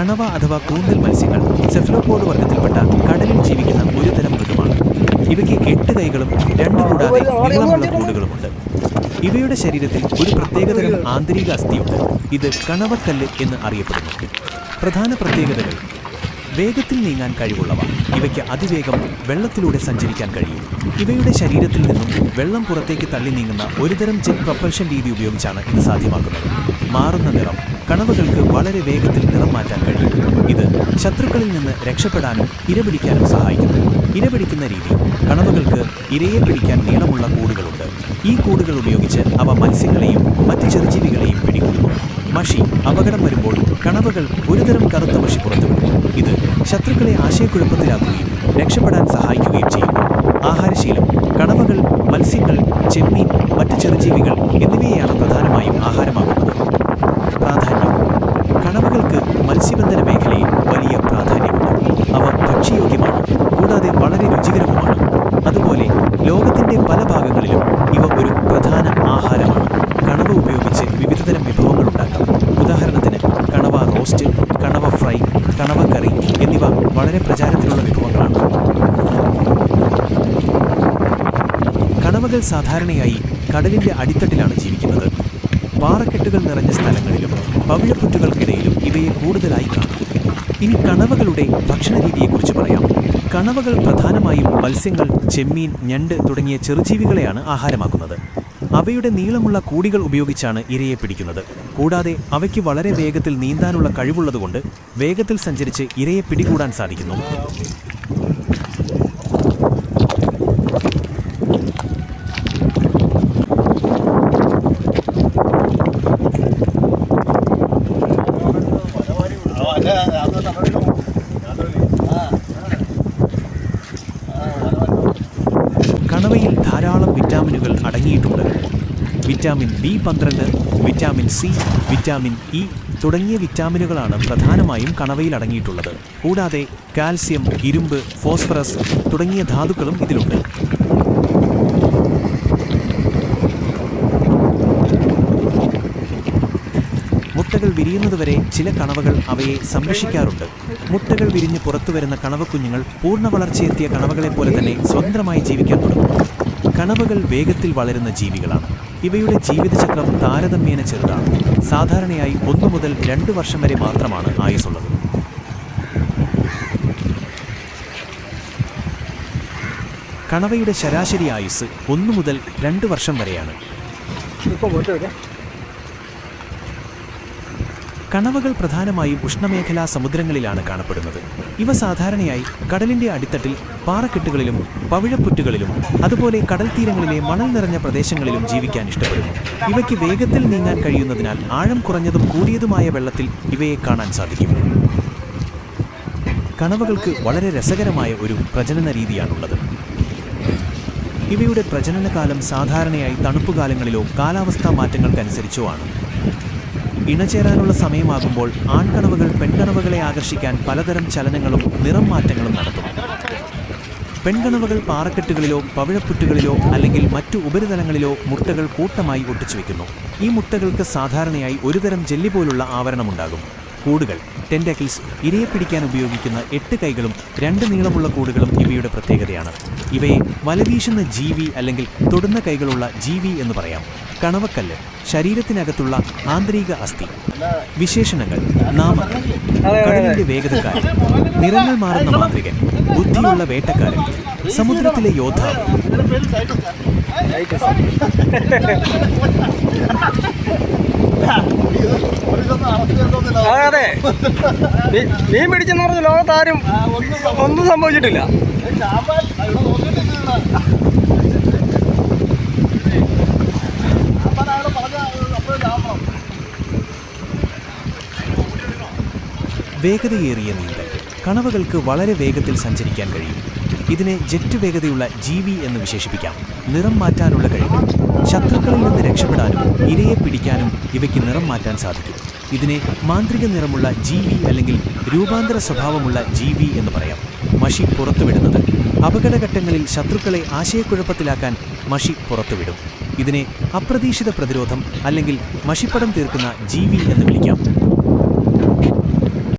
കണവ അഥവാ കൂന്തൽ മത്സ്യങ്ങൾ സെഫലോപോഡ് വർഗത്തിൽപ്പെട്ട കടലിൽ ജീവിക്കുന്ന ഒരു തരം മൃഗമാണ്. ഇവയ്ക്ക് എട്ട് കൈകളും രണ്ട് കൂടാതെ നീളമുള്ള കൂടുകളുമുണ്ട്. ഇവയുടെ ശരീരത്തിൽ ഒരു പ്രത്യേകതരം ആന്തരിക അസ്ഥിയുണ്ട്. ഇത് കണവക്കല്ല് എന്ന് അറിയപ്പെടുന്നു. പ്രധാന പ്രത്യേകതകൾ. വേഗത്തിൽ നീങ്ങാൻ കഴിവുള്ളവ. ഇവയ്ക്ക് അതിവേഗം വെള്ളത്തിലൂടെ സഞ്ചരിക്കാൻ കഴിയും. ഇവയുടെ ശരീരത്തിൽ നിന്നും വെള്ളം പുറത്തേക്ക് തള്ളി നീങ്ങുന്ന ഒരുതരം ജെറ്റ് പ്രൊപ്പൽഷൻ രീതി ഉപയോഗിച്ചാണ് ഇത് സാധ്യമാക്കുന്നത്. മാറുന്ന നിറം കണവുകൾക്ക് വളരെ വേഗത്തിൽ നിറം മാറ്റാൻ കഴിയും. ഇത് ശത്രുക്കളിൽ നിന്ന് രക്ഷപ്പെടാനും ഇരപിടിക്കാനും സഹായിക്കുന്നു. ഇരപിടിക്കുന്ന രീതി കണവുകൾക്ക് ഇരയെ പിടിക്കാൻ നീളമുള്ള കൂടുകളുണ്ട്. ഈ കൂടുകൾ ഉപയോഗിച്ച് അവ മത്സ്യങ്ങളെയും മറ്റ് ചെറുജീവികളെയും പിടികൂടുന്നു. മഷി അപകടം വരുമ്പോൾ കണവകൾ ഒരുതരം കറുത്ത മഷി പുറത്തുവിടും ഇത് ശത്രുക്കളെ ആശയക്കുഴപ്പത്തിലാക്കുകയും രക്ഷപ്പെടാൻ സഹായിക്കുകയും ചെയ്യുന്നു ആഹാരശീലം കണവകൾ മത്സ്യങ്ങൾ ചെമ്മീൻ മറ്റ് ചെറുജീവികൾ എന്നിവയെയാണ് പ്രധാനമായും ആഹാരമാക്കുന്നത് പ്രാധാന്യം കണവകൾക്ക് മത്സ്യബന്ധന മേഖലയിൽ വലിയ പ്രാധാന്യമുണ്ട്. അവ ഭക്ഷ്യയോഗ്യമാണ് കൂടാതെ വളരെ രുചികരവുമാണ്. അതുപോലെ ലോകത്തിന്റെ പല ഭാഗങ്ങളിലും ഇവ ഒരു പ്രധാന ആഹാരമാണ്. കണവ ഉപയോഗിച്ച് വിവിധതരം വിഭവങ്ങൾ ഉണ്ടാക്കാം. ഉദാഹരണത്തിന് കണവ റോസ്റ്റ് കണവ ഫ്രൈ കണവ കറി എന്നിവ വളരെ പ്രചാരത്തിലുള്ള വിഭവങ്ങളാണ്. കണവകൾ സാധാരണയായി കടലിന്റെ അടിത്തട്ടിലാണ് ജീവിക്കുന്നത്. പാറക്കെട്ടുകൾ നിറഞ്ഞ സ്ഥലങ്ങളിലും പവിഴപ്പുറ്റുകൾക്കിടയിലും ഇവയെ കൂടുതലായി കാണാം. ഇനി കണവകളുടെ ഭക്ഷണരീതിയെക്കുറിച്ച് പറയാം. കണവകൾ പ്രധാനമായും മത്സ്യങ്ങൾ ചെമ്മീൻ ഞണ്ട് തുടങ്ങിയ ചെറുജീവികളെയാണ് ആഹാരമാക്കുന്നത്. അവയുടെ നീളമുള്ള കൂടികൾ ഉപയോഗിച്ചാണ് ഇരയെ പിടിക്കുന്നത്. കൂടാതെ അവയ്ക്ക് വളരെ വേഗത്തിൽ നീന്താനുള്ള കഴിവുള്ളതുകൊണ്ട് വേഗത്തിൽ സഞ്ചരിച്ച് ഇരയെ പിടികൂടാൻ സാധിക്കുന്നു കണവയിൽ ധാരാളം വിറ്റാമിനുകൾ അടങ്ങിയിട്ടുണ്ട്. വിറ്റാമിൻ ബി പന്ത്രണ്ട് വിറ്റാമിൻ സി വിറ്റാമിൻ ഇ തുടങ്ങിയ വിറ്റാമിനുകളാണ് പ്രധാനമായും കണവയിൽ അടങ്ങിയിട്ടുള്ളത്. കൂടാതെ കാൽസ്യം ഇരുമ്പ് ഫോസ്ഫറസ് തുടങ്ങിയ ധാതുക്കളും ഇതിലുണ്ട്. മുട്ടകൾ വിരിയുന്നതുവരെ ചില കണവകൾ അവയെ സംരക്ഷിക്കാറുണ്ട്. മുട്ടകൾ വിരിഞ്ഞ് പുറത്തുവരുന്ന കണവക്കുഞ്ഞുങ്ങൾ പൂർണ വളർച്ചയെത്തിയ കണവകളെ പോലെ തന്നെ സ്വതന്ത്രമായി ജീവിക്കാൻ തുടങ്ങും. കണവകൾ വേഗത്തിൽ വളരുന്ന ജീവികളാണ്. ഇവയുടെ ജീവിതചക്രം താരതമ്യേന ചെറുതാണ്. സാധാരണയായി ഒന്നു മുതൽ രണ്ട് വർഷം വരെ മാത്രമാണ് ആയുസുള്ളത് കണവയുടെ ശരാശരി ആയുസ് ഒന്നു മുതൽ രണ്ട് വർഷം വരെയാണ്. കണവകൾ പ്രധാനമായും ഉഷ്ണമേഖലാ സമുദ്രങ്ങളിലാണ് കാണപ്പെടുന്നത്. ഇവ സാധാരണയായി കടലിന്റെ അടിത്തട്ടിൽ പാറക്കെട്ടുകളിലും പവിഴപ്പുറ്റുകളിലും അതുപോലെ കടൽ തീരങ്ങളിലെ മണൽ നിറഞ്ഞ പ്രദേശങ്ങളിലും ജീവിക്കാൻ ഇഷ്ടപ്പെടുന്നു. ഇവയ്ക്ക് വേഗത്തിൽ നീങ്ങാൻ കഴിയുന്നതിനാൽ ആഴം കുറഞ്ഞതും കൂടിയതുമായ വെള്ളത്തിൽ ഇവയെ കാണാൻ സാധിക്കും. കണവകൾക്ക് വളരെ രസകരമായ ഒരു പ്രജനന രീതിയാണുള്ളത്. ഇവയുടെ പ്രജനനകാലം സാധാരണയായി തണുപ്പുകാലങ്ങളിലോ കാലാവസ്ഥാ മാറ്റങ്ങൾക്കനുസരിച്ചോ ആണ്. ഇണചേരാനുള്ള സമയമാകുമ്പോൾ ആൺകണവകൾ പെൺകണവകളെ ആകർഷിക്കാൻ പലതരം ചലനങ്ങളും നിറം മാറ്റങ്ങളും നടത്തും. പെൺകണവകൾ പാറക്കെട്ടുകളിലോ പവിഴപ്പുറ്റുകളിലോ അല്ലെങ്കിൽ മറ്റു ഉപരിതലങ്ങളിലോ മുട്ടകൾ കൂട്ടമായി ഒട്ടിച്ചു വയ്ക്കുന്നു ഈ മുട്ടകൾക്ക് സാധാരണയായി ഒരുതരം ജെല്ലി പോലുള്ള ആവരണമുണ്ടാകും കൂടുകൾ ടെൻഡക്കിൾസ് ഇരയെ പിടിക്കാൻ ഉപയോഗിക്കുന്ന എട്ട് കൈകളും രണ്ട് നീളമുള്ള കൂടുകളും ഇവയുടെ പ്രത്യേകതയാണ്. ഇവയെ വലവീശുന്ന ജീവി അല്ലെങ്കിൽ തൊടുന്ന കൈകളുള്ള ജീവി എന്ന് പറയാം. കണവക്കല്ല് ശരീരത്തിനകത്തുള്ള ആന്തരിക അസ്ഥി വിശേഷണങ്ങൾ നാമങ്ങൾ കടലിന്റെ വേഗതക്കാരൻ നിറങ്ങൾ മാറുന്ന മാന്ത്രികൻ ബുദ്ധിയുള്ള വേട്ടക്കാരൻ സമുദ്രത്തിലെ യോദ്ധാവ്. അതെ അതെ. മീൻ പിടിച്ചെന്ന് പറഞ്ഞ ലോകത്താരും ഒന്നും സംഭവിച്ചിട്ടില്ല. വേഗതയേറിയ നീന്തൽ. കണവകൾക്ക് വളരെ വേഗത്തിൽ സഞ്ചരിക്കാൻ കഴിയും. ഇതിനെ ജെറ്റ് വേഗതയുള്ള ജീവി എന്ന് വിശേഷിപ്പിക്കാം. നിറം മാറ്റാനുള്ള കഴിവ്. ശത്രുക്കളിൽ നിന്ന് രക്ഷപ്പെടാനും ഇരയെ പിടിക്കാനും ഇവയ്ക്ക് നിറം മാറ്റാൻ സാധിക്കും. ഇതിനെ മാന്ത്രിക നിറമുള്ള ജീവി അല്ലെങ്കിൽ രൂപാന്തര സ്വഭാവമുള്ള ജീവി എന്ന് പറയാം. മഷി പുറത്തുവിടുന്നത്. അപകടഘട്ടങ്ങളിൽ ശത്രുക്കളെ ആശയക്കുഴപ്പത്തിലാക്കാൻ മഷി പുറത്തുവിടും. ഇതിനെ അപ്രതീക്ഷിത പ്രതിരോധം അല്ലെങ്കിൽ മഷിപ്പടം തീർക്കുന്ന ജീവി എന്ന് വിളിക്കാം.